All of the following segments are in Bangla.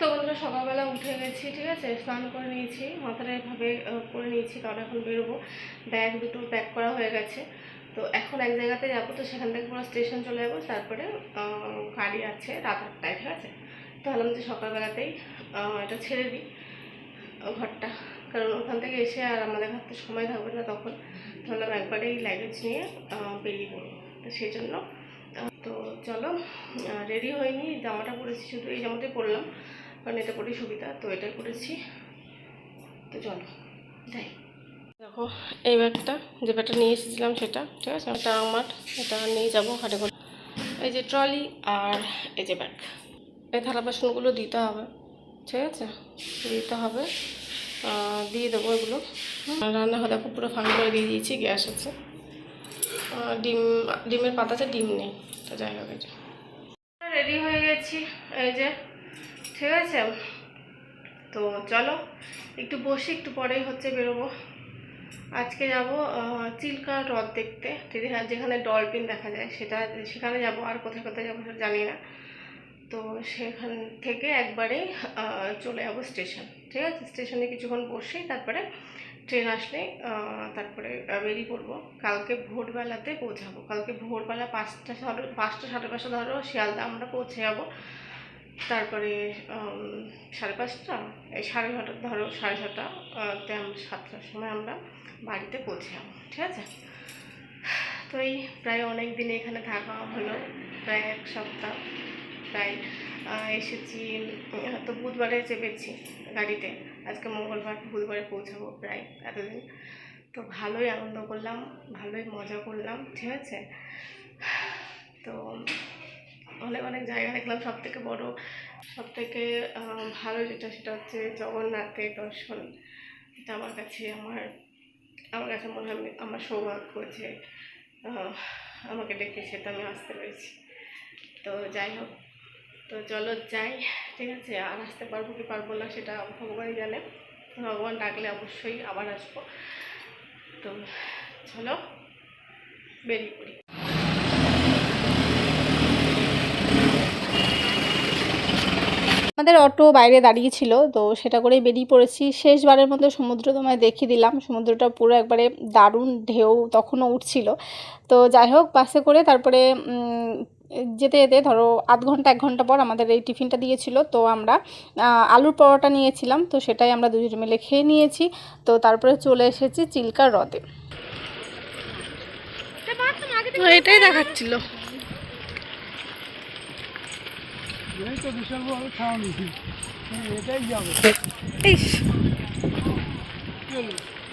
তো বন্ধুরা সকালবেলা উঠে গেছি, ঠিক আছে? স্নান করে নিয়েছি, মাথাটা এভাবে করে নিয়েছি, কারণ এখন বেরোবো। ব্যাগ দুটো প্যাক করা হয়ে গেছে। তো এখন এক জায়গাতে যাব, তো সেখান থেকে পুরো স্টেশন চলে যাব। তারপরে গাড়ি আছে রাত আটটায়, ঠিক আছে? তো ভাবলাম যে সকালবেলাতেই এটা ছেড়ে দিই ঘরটা। কারণ ওখান থেকে এসে আর আমাদের হাতে সময় থাকবে না তখন। ভাবলাম একবারেই লাগেজ নিয়ে বেরিয়ে পড়ব। তো সেই জন্য তো চলো রেডি হয়নি, জামাটা পরেছি, শুধু এই জামাটাই পরলাম। কারণ এটা পরেই সুবিধা, তো এটাই করেছি। তো চলো, যাই। দেখো, এই ব্যাগটা, যে ব্যাগটা নিয়ে এসেছিলাম সেটা, ঠিক আছে? এটা আমার, এটা নিয়ে যাব হাটে করে। এই যে ট্রলি আর এই যে ব্যাগ। এই থালা বাসনগুলো দিতে হবে, ঠিক আছে? দিতে হবে। দিয়ে দেবো এগুলো। রান্না হলে পুরো ফাঁকা করে দিয়ে দিয়েছি, গ্যাস আছে। ডিম, ডিমের পাতাতে ডিম নেই, তো যাই হোক রেডি হয়ে গেছি, এই যে ঠিক আছে? তো চলো, একটু বসে একটু পরেই হচ্ছে বেরোবো। আজকে যাব চিল্কা হ্রদ দেখতে, যেখানে যেখানে ডলফিন দেখা যায়, সেটা, সেখানে যাব, আর কোথায় কোথায় যাব সেটা জানি না। তো সেখান থেকে একবারে চলে যাব স্টেশন, ঠিক আছে? স্টেশনে কিছুক্ষণ বসে তারপরে ট্রেন আসলে তারপরে বেরিয়ে পড়ব। কালকে ভোরবেলাতে পৌঁছাবো। কালকে ভোরবেলা পাঁচটা সাড়ে পাঁচটা সাড়ে পাঁচটা ধরো, শিয়ালদা আমরা পৌঁছে যাব। তারপরে সাড়ে পাঁচটা, এই সাড়ে ছটা ধরো সাড়ে ছটা তে আমরা সাতটার সময় আমরা বাড়িতে পৌঁছে যাব ঠিক আছে? তো এই প্রায় অনেক দিন এখানে থাকা হলো, প্রায় এক সপ্তাহ, প্রায় এসেছি, তো বুধবারে চেপেছি গাড়িতে, আজকে মঙ্গলবার বুধবারে পৌঁছাবো প্রায় এতদিন। তো ভালোই আনন্দ করলাম, ভালোই মজা করলাম, ঠিক আছে? তো অনেক অনেক জায়গা দেখলাম। সব থেকে বড়ো সব থেকে ভালো যেটা সেটা হচ্ছে জগন্নাথের দর্শন। এটা আমার কাছে আমার আমার কাছে মনে হয় আমার সৌভাগ্য যে আমাকে ডেকে সেটা আমি আসতে পেরেছি। তো যাই হোক, তো চলো যাই, ঠিক আছে? আর আসতে পারব কি পারব না সেটা ভগবানই জানে। ভগবান ডাকলে অবশ্যই আবার আসব। তো চলো, বেরিয়ে পড়ি। আমাদের অটো বাইরে দাঁড়িয়ে ছিল, তো সেটা করেই বেরিয়ে পড়েছি। শেষবারের মতো সমুদ্র তোমায় দেখিয়ে দিলাম। সমুদ্রটা পুরো একবারে দারুণ ঢেউ তখনও উঠছিল। তো যাই হোক, বাসে করে তারপরে যেতে যেতে ধরো আধ ঘণ্টা, এক ঘণ্টা পর আমাদের এই টিফিনটা দিয়েছিল। তো আমরা আলুর পরোটা নিয়েছিলাম। তো সেটাই আমরা দুজন মিলে খেয়ে নিয়েছি। তো তারপরে চলে এসেছি চিল্কার হ্রদে। এটাই দেখাচ্ছিল এই তো বিশাল বড় ছাউনি এটাই যাবে ইস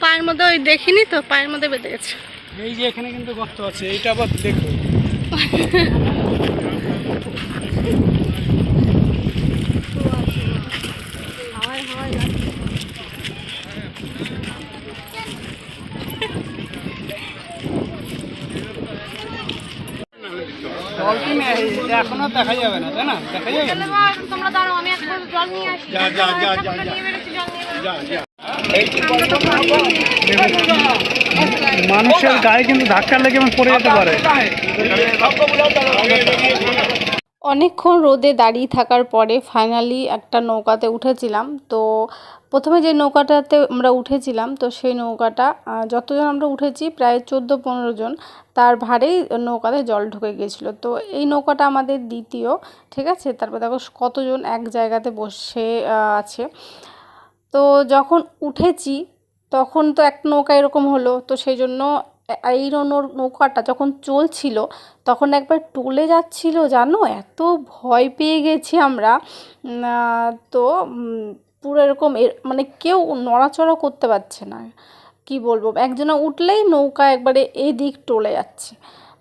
পায়ের মধ্যে ওই দেখিনি তো পায়ের মধ্যে বেঁধে গেছে। এই যে এখানে কিন্তু গর্ত আছে এইটা আবার দেখো। এখনও দেখা যাবে না তাই না? দেখা যাবে তোমরা দাঁড়াও আমি একটা জল নিয়ে আসি। যা যা যা যা যা। নিয়ে বেরোচ্ছি জল নিয়ে যা যা। মানুষের গায়ে কিন্তু ধাক্কা লেগে পড়ে যেতে পারে। অনেকক্ষণ রোদে দাঁড়িয়ে থাকার পরে ফাইনালি একটা নৌকাতে উঠেছিলাম তো প্রথমে যে নৌকাটাতে আমরা উঠেছিলাম, তো সেই নৌকাটা যতজন আমরা উঠেছি প্রায় চোদ্দ পনেরো জন, তার ভারেই নৌকাতে জল ঢুকে গিয়েছিল। তো এই নৌকাটা আমাদের দ্বিতীয়, ঠিক আছে? তারপর দেখো কতজন এক জায়গাতে বসে আছে। তো যখন উঠেছি, তখন তো একটা নৌকা এরকম হলো, তো সেই জন্য এই নৌকাটা যখন চলছিল, তখন একবার টলে যাচ্ছিল, জানো? এত ভয় পেয়ে গেছি আমরা। তো পুরো এরকম এর- মানে কেউ নড়াচড়া করতে পারছে না। কি বলব? একজনা উঠলেই নৌকা একবারে এদিক টলে যাচ্ছে।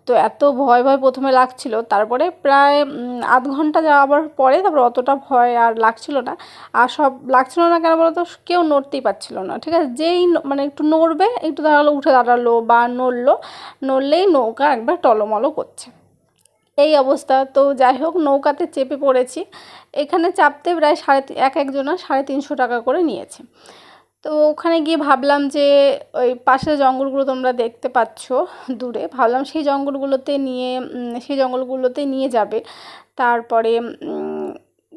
তো এত ভয় ভয় প্রথমে লাগছিল, তারপরে প্রায় আধ ঘণ্টা যাওয়ার পরে তারপর অতটা ভয় আর লাগছিল না। আর সব লাগছিল না কেন বলতো? কেউ নড়তেই পারছিল না, ঠিক আছে? যেই মানে একটু নড়বে, একটু দাঁড়াল, উঠে দাঁড়াল বা নড়লো, নড়লেই নৌকা একবার টলমলো করছে। এই অবস্থা। তো যাই হোক নৌকাতে চেপে পড়েছি। এখানে চাপতে প্রায় সাড়ে এক একজনা সাড়ে তিনশো টাকা করে নিয়েছে। তো ওখানে গিয়ে ভাবলাম যে, ওই পাশের জঙ্গলগুলো তোমরা দেখতে পাচ্ছ দূরে। ভাবলাম সেই জঙ্গলগুলোতে নিয়ে সেই জঙ্গলগুলোতে নিয়ে যাবে। তারপরে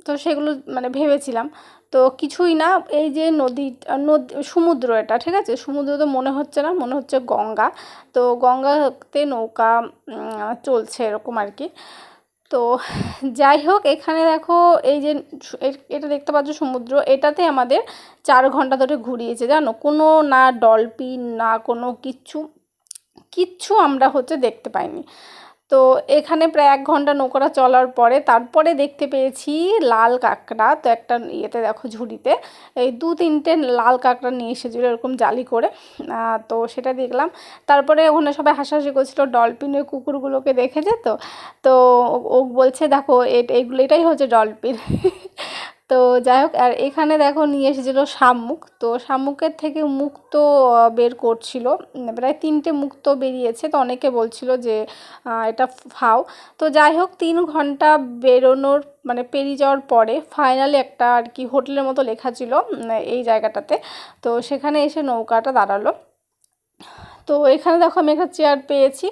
তো সেগুলো মানে ভেবেছিলাম। তো কিছুই না, এই যে নদী নদী, সমুদ্র এটা, ঠিক আছে? সমুদ্র তো মনে হচ্ছে না, মনে হচ্ছে গঙ্গা। তো গঙ্গাতে নৌকা চলছে এরকম আর কি তো যাই হোক, এখানে দেখো এই যে এটা দেখতে পাচ্ছ সমুদ্র, এটাতে আমাদের চার ঘণ্টা ধরে ঘুরিয়েছে, জানো? কোনো না ডলফিন, না কোনো কিচ্ছু কিচ্ছু আমরা হচ্ছে দেখতে পাইনি। তো এখানে প্রায় এক ঘণ্টা নৌকাটা চলার পরে তারপরে দেখতে পেয়েছি লাল কাঁকড়া। তো একটা ইয়েতে দেখো ঝুড়িতে। এই দু তিনটে লাল কাঁকড়া নিয়ে এসেছিল এরকম জালি করে। তো সেটা দেখলাম। তারপরে ওখানে সবাই হাসাহাসি করছিল, ডলফিনের কুকুরগুলোকে দেখেছে তো? তো ও- বলছে, দেখো এ- এগুলো, এটাই হচ্ছে ডলফিন। তো যাই হোক, আর এখানে দেখো নিয়ে এসেছিল শামুক। তো শামুকের থেকে মুখ তো বের করছিল। প্রায় তিনটে মুখ তো বেরিয়েছে। তো অনেকে বলছিল যে এটা ফাও। তো যাই হোক, তিন ঘণ্টা বেরোনোর মানে পেরিয়ে যাওয়ার পরে ফাইনালি একটা আর কি হোটেলের মতো লেখা ছিল এই জায়গাটাতে। তো সেখানে এসে নৌকাটা দাঁড়াল। তো এখানে দেখো আমি একটা চেয়ার পেয়েছি।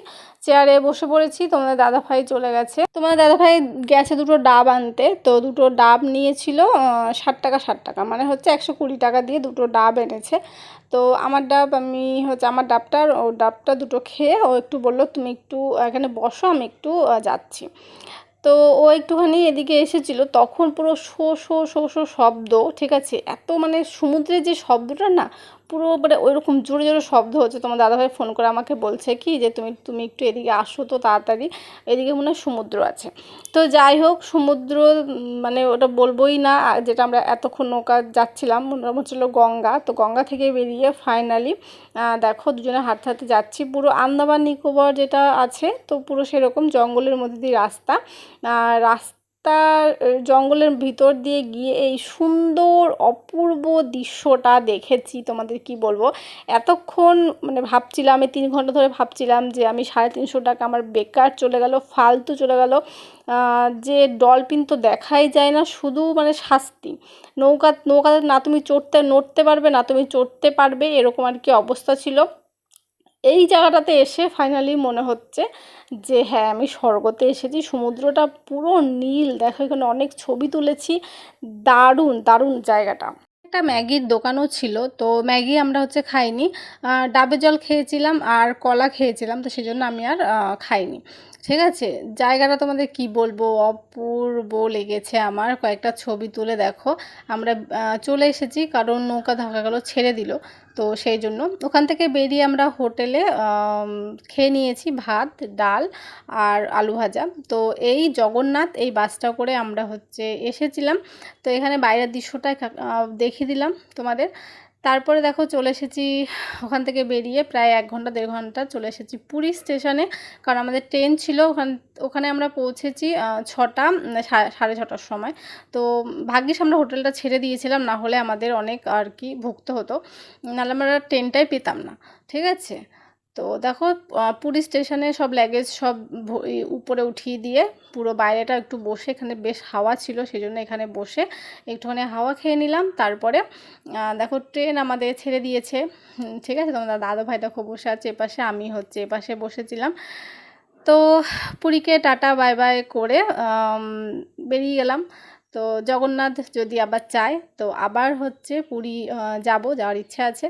চেয়ারে বসে পড়েছি, তোমাদের দাদাভাই চলে গেছে। তোমাদের দাদাভাই গেছে দুটো ডাব আনতে, তো দুটো ডাব নিয়েছিল ষাট টাকা ষাট টাকা মানে হচ্ছে একশো কুড়ি টাকা দিয়ে দুটো ডাব এনেছে। তো আমার ডাব আমি হচ্ছে, আমার ডাবটা আর ও ডাবটা দুটো খেয়ে ও একটু বলল, তুমি একটু এখানে বসো, আমি একটু যাচ্ছি। তো ও একটুখানি এদিকে এসেছিল, তখন পুরো শো শো শো শো শব্দ, ঠিক আছে? এত মানে সমুদ্রের যে শব্দটা না পুরো মানে ওইরকম জোরে জোরে শব্দ হচ্ছে। তোমার দাদাভাই ফোন করে আমাকে বলছে কি যে, তুমি তুমি একটু এদিকে আসো তো তাড়াতাড়ি। এদিকে মনে হয় সমুদ্র আছে। তো যাই হোক, সমুদ্র মানে ওটা বলবোই না। যেটা আমরা এতক্ষণ নৌকা যাচ্ছিলাম মনে হচ্ছিল গঙ্গা। তো গঙ্গা থেকে বেরিয়ে ফাইনালি দেখো দুজনে হাঁটতে হাঁটতে যাচ্ছি। পুরো আন্দামান নিকোবর যেটা আছে, তো পুরো সেরকম জঙ্গলের মধ্যে দিয়ে রাস্তা। আর আহ, জঙ্গলের ভিতর দিয়ে গিয়ে এই সুন্দর অপূর্ব দৃশ্যটা দেখেছি। তোমাদের কি বলব? এতক্ষণ মানে ভাবছিলাম আমি তিন ঘণ্টা ধরে ভাবছিলাম যে আমি সাড়ে তিনশো টাকা আমার বেকার চলে গেল ফালতু চলে গেল। যে ডলফিন তো দেখাই যায় না শুধু মানে শাস্তি। নৌকা নৌকাতে না তুমি চড়তে নড়তে পারবে না তুমি চড়তে পারবে এরকম আর কি অবস্থা ছিল। এই জায়গাটাতে এসে ফাইনালি মনে হচ্ছে যে হ্যাঁ আমি স্বর্গতে এসেছি। সমুদ্রটা পুরো নীল। দেখো, এখানে অনেক ছবি তুলেছি। দারুণ দারুণ জায়গাটা। একটা ম্যাগির দোকানও ছিল। তো ম্যাগি আমরা হচ্ছে খাইনি। ডাবের জল খেয়েছিলাম আর কলা খেয়েছিলাম। তো সেই জন্য আমি আর খাইনি। ঠিক আছে? জায়গাটা তোমাদের কি বলব? অপূর্ব লেগেছে আমার। কয়েকটা ছবি তুলে দেখো। আমরা চলে এসেছি। কারণ নৌকা দেখা গেল ছেড়ে দিল। তো সেই জন্য। ওখান থেকে বেরিয়ে আমরা হোটেলে খেয়ে নিয়েছি ভাত, ডাল আর আলু ভাজা। তো এই জগন্নাথ এই বাসটা করে আমরা হচ্ছে এসেছিলাম। তো এখানে বাইরের দৃশ্যটা দেখিয়ে দিলাম তোমাদের। তারপরে দেখো চলে এসেছি ওখান থেকে বেরিয়ে প্রায় এক ঘণ্টা, দেড় ঘণ্টা চলে এসেছি পুরী স্টেশনে। কারণ আমাদের ট্রেন ছিল ওখান, ওখানে আমরা পৌঁছেছি ছটা সাড়ে ছটার সময়। তো ভাগ্যিস আমরা হোটেলটা ছেড়ে দিয়েছিলাম, না হলে আমাদের অনেক আর কি ভুগতে হতো। নাহলে আমরা ট্রেনটাই পেতাম না, ঠিক আছে? তো দেখো পুরী স্টেশনে সব লাগেজ সব উপরে উঠিয়ে দিয়ে পুরো বাইরেটা একটু বসে, এখানে বেশ হাওয়া ছিল সেই জন্য এখানে বসে একটুখানি হাওয়া খেয়ে নিলাম। তারপরে দেখো ট্রেন আমাদের ছেড়ে দিয়েছে। ঠিক আছে? তোমাদের দাদা ভাই দেখো বসে আছে এপাশে, আমি হচ্ছে এপাশে বসেছিলাম। তো পুরীকে টাটা বাই বাই করে বেরিয়ে গেলাম। তো জগন্নাথ যদি আবার চায়, তো আবার হচ্ছে পুরী যাব, যাওয়ার ইচ্ছা আছে।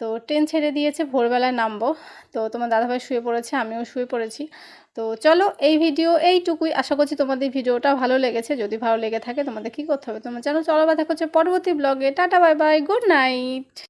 তো ট্রেন ছেড়ে দিয়েছে, ভোরবেলায় নামবো। তো তোমার দাদাভাই শুয়ে পড়েছে, আমিও শুয়ে পড়েছি। তো চলো এই ভিডিও এইটুকুই। আশা করছি তোমাদের ভিডিওটা ভালো লেগেছে। যদি ভালো লেগে থাকে তোমাদের কি করতে হবে? তোমার জানো চলো বা দেখা হচ্ছে পরবর্তী ব্লগে tata, bye bye, good night.